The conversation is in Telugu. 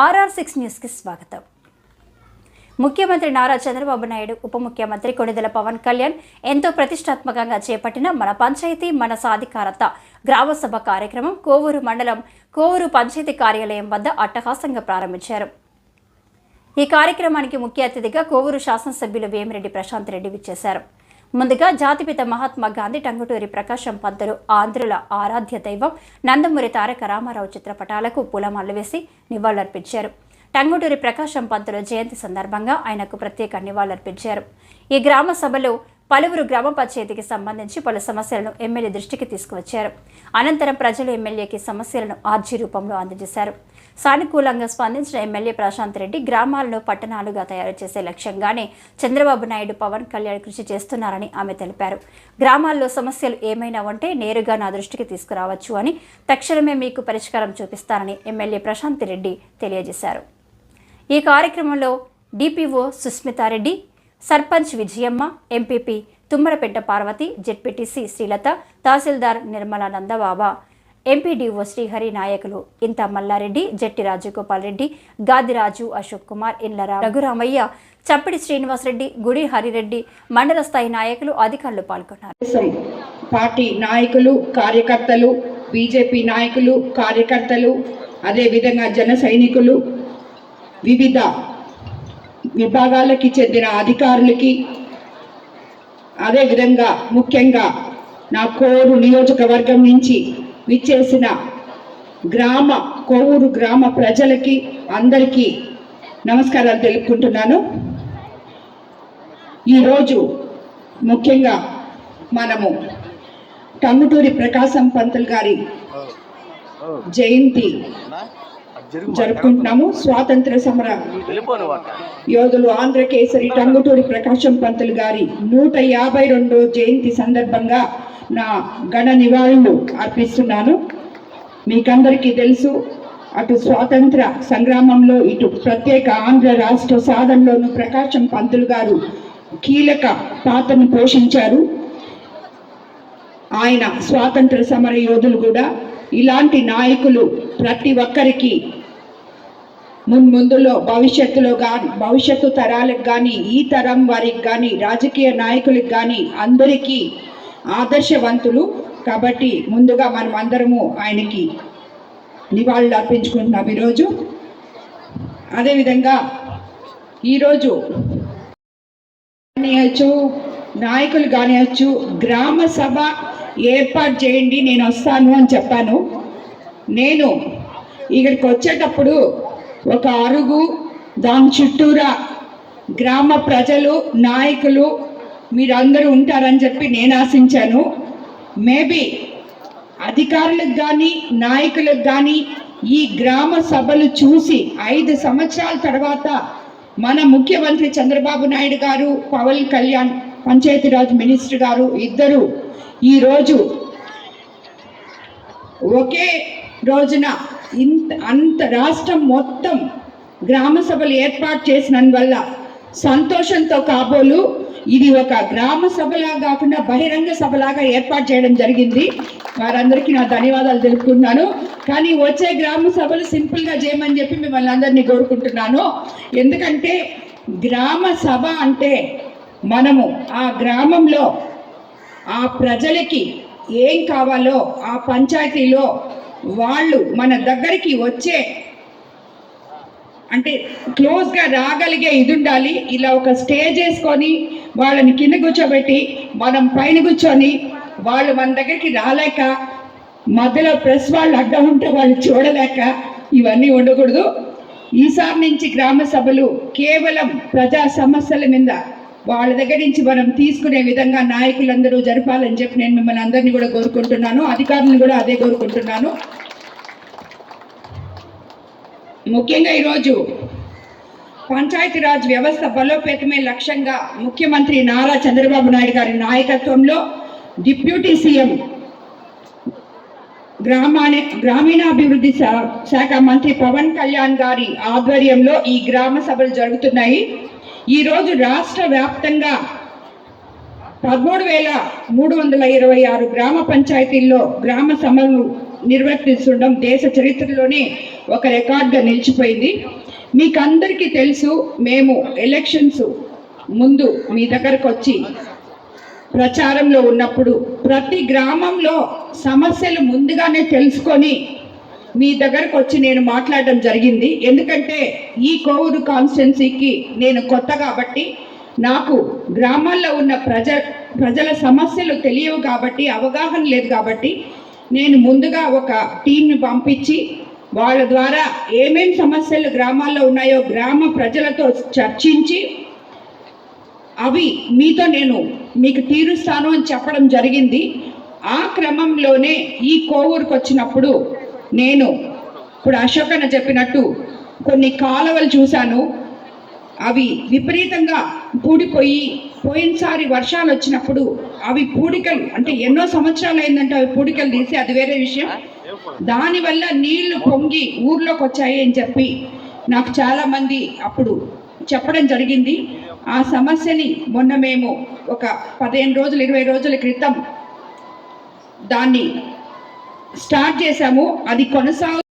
ఆర్ఆర్ సిక్స్ న్యూస్కి స్వాగతం. ముఖ్యమంత్రి నారా చంద్రబాబు నాయుడు ఉప ముఖ్యమంత్రి కొణిదెల పవన్ కళ్యాణ్ ఎంతో ప్రతిష్టాత్మకంగా చేపట్టిన మన పంచాయతీ మన సాధికారత గ్రామ సభ కార్యక్రమం కోవూరు మండలం కోవూరు పంచాయతీ కార్యాలయం వద్ద అట్టహాసంగా ప్రారంభించారు. ఈ కార్యక్రమానికి ముఖ్య అతిథిగా కోవూరు శాసనసభ్యులు వేమిరెడ్డి ప్రశాంత్ రెడ్డి విచ్చేశారు. ముందుగా జాతిపిత మహాత్మా గాంధీ టంగుటూరి ప్రకాశం పంతులు ఆంధ్రుల ఆరాధ్య దైవం నందమూరి తారక రామారావు చిత్రపటాలకు పూలమాలలు వేసి నివాళులర్పించారు. టంగుటూరి ప్రకాశం పంతులు జయంతి సందర్భంగా ఆయనకు ప్రత్యేక నివాళులర్పించారు. ఈ గ్రామ సభలో పలువురు గ్రామ పంచాయతీకి సంబంధించి పలు సమస్యలను ఎమ్మెల్యే దృష్టికి తీసుకువచ్చారు. అనంతరం ప్రజలు ఎమ్మెల్యేకి సమస్యలను ఆర్జీ రూపంలో అందజేశారు. సానుకూలంగా స్పందించిన ఎమ్మెల్యే ప్రశాంత్ రెడ్డి గ్రామాలను పట్టణాలుగా తయారు చేసే లక్ష్యంగానే చంద్రబాబు నాయుడు పవన్ కళ్యాణ్ కృషి చేస్తున్నారని ఆమె తెలిపారు. గ్రామాల్లో సమస్యలు ఏమైనా ఉంటే నేరుగా నా దృష్టికి తీసుకురావచ్చు అని తక్షణమే మీకు పరిష్కారం చూపిస్తానని ఎమ్మెల్యే ప్రశాంత్ రెడ్డి తెలియజేశారు. ఈ కార్యక్రమంలో DPO Susmitha Reddy sarpanch Vijayamma MPP Tummarapetta Parvathi ZPTC Srilatha tahsildar Nirmala Nandababa MPDO Srihari నాయకులు ఇంత మల్లారెడ్డి జట్టి రాజగోపాల్ రెడ్డి గాదిరాజు అశోక్ కుమార్ ఇన్లరా రఘురామయ్య చప్పిడి శ్రీనివాసరెడ్డి గుడి హరిరెడ్డి మండల స్థాయి నాయకులు అధికారులు పాల్గొన్నారు. పార్టీ నాయకులు కార్యకర్తలు బీజేపీ నాయకులు కార్యకర్తలు అదేవిధంగా జన సైనికులు వివిధ విభాగాలకి చెందిన అధికారులకి అదేవిధంగా ముఖ్యంగా నా కోరు నియోజకవర్గం నుంచి విచ్చేసిన గ్రామ కోవూరు గ్రామ ప్రజలకి అందరికీ నమస్కారాలు తెలుపుకుంటున్నాను. ఈరోజు ముఖ్యంగా మనము టంగుటూరి ప్రకాశం పంతులు గారి జయంతి జరుపుకుంటున్నాము. స్వాతంత్ర సమర యోధులు ఆంధ్ర కేసరి టంగుటూరి ప్రకాశం పంతులు గారి నూట యాభై రెండో జయంతి సందర్భంగా నా ఘన నివాళులు అర్పిస్తున్నాను. మీకందరికీ తెలుసు అటు స్వాతంత్ర సంగ్రామంలో ఇటు ప్రత్యేక ఆంధ్ర రాష్ట్ర సాధనలోను ప్రకాశం పంతులు గారు కీలక పాత్రను పోషించారు. ఆయన స్వాతంత్ర సమర యోధులు కూడా ఇలాంటి నాయకులు ప్రతి ఒక్కరికి మున్ముందులో భవిష్యత్తులో కానీ భవిష్యత్తు తరాలకు కానీ ఈ తరం వారికి కానీ రాజకీయ నాయకులకు కానీ అందరికీ ఆదర్శవంతులు. కాబట్టి ముందుగా మనం అందరము ఆయనకి నివాళులు అర్పించుకుంటున్నాం ఈరోజు. అదేవిధంగా ఈరోజు కానియచ్చు నాయకులు కానియచ్చు గ్రామ సభ ఏర్పాటు చేయండి నేను వస్తాను అని చెప్పాను. నేను ఇక్కడికి వచ్చేటప్పుడు ఒక అరుగు దాని చుట్టూరా గ్రామ ప్రజలు నాయకులు మీరందరూ ఉంటారని చెప్పి నేను ఆశించాను. మేబీ అధికారులకు కానీ నాయకులకు కానీ ఈ గ్రామ సభలు చూసి ఐదు సంవత్సరాల తర్వాత మన ముఖ్యమంత్రి చంద్రబాబు నాయుడు గారు పవన్ కళ్యాణ్ పంచాయతీరాజ్ మినిస్టర్ గారు ఇద్దరు ఈరోజు ఒకే రోజున ఇంత అంత రాష్ట్రం మొత్తం గ్రామ సభలు ఏర్పాటు చేసినందువల్ల సంతోషంతో కాబోలు ఇది ఒక గ్రామ సభలా కాకుండా బహిరంగ సభలాగా ఏర్పాటు చేయడం జరిగింది. వారందరికీ నా ధన్యవాదాలు తెలుపుకుంటున్నాను. కానీ వచ్చే గ్రామ సభలు సింపుల్గా చేయమని చెప్పి మిమ్మల్ని అందరినీ కోరుకుంటున్నాను. ఎందుకంటే గ్రామ సభ అంటే మనము ఆ గ్రామంలో ఆ ప్రజలకి ఏం కావాలో ఆ పంచాయతీలో వాళ్ళు మన దగ్గరికి వచ్చే అంటే క్లోజ్గా రాగలిగే ఇది ఉండాలి ఇలా ఒక స్టేజ్ వేసుకొని వాళ్ళని కింద కూర్చోబెట్టి మనం పైన కూర్చొని వాళ్ళు మన దగ్గరికి రాలేక మధ్యలో ప్రెస్ వాళ్ళు అడ్డం ఉంటే వాళ్ళు చూడలేక ఇవన్నీ ఉండకూడదు. ఈసారి నుంచి గ్రామ సభలు కేవలం ప్రజా సమస్యల మీద వాళ్ళ దగ్గర నుంచి మనం తీసుకునే విధంగా నాయకులందరూ జరపాలని చెప్పి నేను మిమ్మల్ని అందరినీ కూడా కోరుకుంటున్నాను. అధికారులను కూడా అదే కోరుకుంటున్నాను. ముఖ్యంగా ఈరోజు పంచాయతీరాజ్ వ్యవస్థ బలోపేతమే లక్ష్యంగా ముఖ్యమంత్రి నారా చంద్రబాబు నాయుడు గారి నాయకత్వంలో డిప్యూటీ సీఎం గ్రామాని గ్రామీణాభివృద్ధి శా- శాఖ మంత్రి పవన్ కళ్యాణ్ గారి ఆధ్వర్యంలో ఈ గ్రామ సభలు జరుగుతున్నాయి. ఈరోజు రాష్ట్ర వ్యాప్తంగా పదమూడు వేల మూడు వందల ఇరవై ఆరు గ్రామ పంచాయతీల్లో గ్రామ సభలు నిర్వర్తిస్తుండడం దేశ చరిత్రలోనే ఒక రికార్డ్గా నిలిచిపోయింది. మీకు అందరికీ తెలుసు మేము ఎలక్షన్స్ ముందు మీ దగ్గరకు వచ్చి ప్రచారంలో ఉన్నప్పుడు ప్రతి గ్రామంలో సమస్యలు ముందుగానే తెలుసుకొని మీ దగ్గరకు వచ్చి నేను మాట్లాడడం జరిగింది. ఎందుకంటే ఈ కోవూరు కాన్స్టిట్యున్సీకి నేను కొత్త కాబట్టి నాకు గ్రామాల్లో ఉన్న ప్రజ ప్రజల సమస్యలు తెలియవు కాబట్టి అవగాహన లేదు కాబట్టి నేను ముందుగా ఒక టీంని పంపించి వాళ్ళ ద్వారా ఏమేం సమస్యలు గ్రామాల్లో ఉన్నాయో గ్రామ ప్రజలతో చర్చించి అవి మీతో నేను మీకు తీరుస్తాను అని చెప్పడం జరిగింది. ఆ క్రమంలోనే ఈ కోవూరుకు వచ్చినప్పుడు నేను. ఇప్పుడు అశోక్ అన్న చెప్పినట్టు కొన్ని కాలువలు చూశాను. అవి విపరీతంగా పూడిపోయి పోయినసారి వర్షాలు వచ్చినప్పుడు అవి పూడికలు అంటే ఎన్నో సంవత్సరాలు అయిందంటే అవి పూడికలు తీసి అది వేరే విషయం. దానివల్ల నీళ్ళు పొంగి ఊర్లోకి వచ్చాయి అని చెప్పి నాకు చాలా మంది అప్పుడు చెప్పడం జరిగింది. ఆ సమస్యని మొన్న మేము ఒక పదిహేను రోజులు ఇరవై రోజుల క్రితం దాన్ని స్టార్ట్ చేశాము. అది కొనసాగు